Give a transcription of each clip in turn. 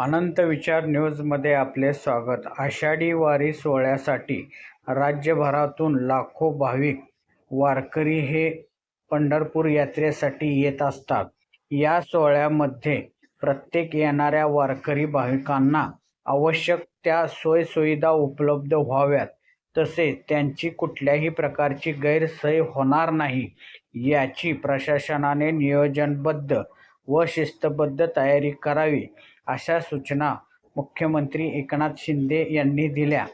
अनंत विचार न्यूजमध्ये आपले स्वागत. आषाढी वारी सोहळ्यासाठी राज्यभरातून लाखो भाविक वारकरी हे पंढरपूर यात्रेसाठी येत असतात. या सोहळ्यामध्ये प्रत्येक येणाऱ्या वारकरी भाविकांना आवश्यक त्या सोयीसुविधा उपलब्ध व्हाव्यात. तसेच त्यांची कुठल्याही प्रकारची गैरसोय होणार नाही याची प्रशासनाने नियोजनबद्ध व शिस्तबद्ध तयारी करावी अशा सूचना मुख्यमंत्री एकनाथ शिंदे यांनी दिल्या.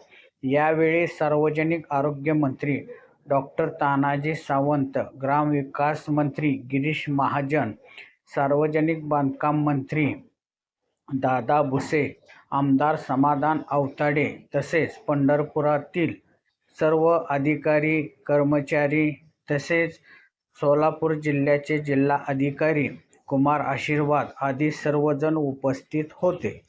यावेळी सार्वजनिक आरोग्य मंत्री डॉक्टर तानाजी सावंत ग्रामविकास मंत्री गिरीश महाजन सार्वजनिक बांधकाम मंत्री दादा भुसे आमदार समाधान अवताडे तसेच पंढरपुरातील सर्व अधिकारी कर्मचारी तसेच सोलापूर जिल्ह्याचे जिल्हा अधिकारी कुमार आशीर्वाद आदी सर्वजण उपस्थित होते.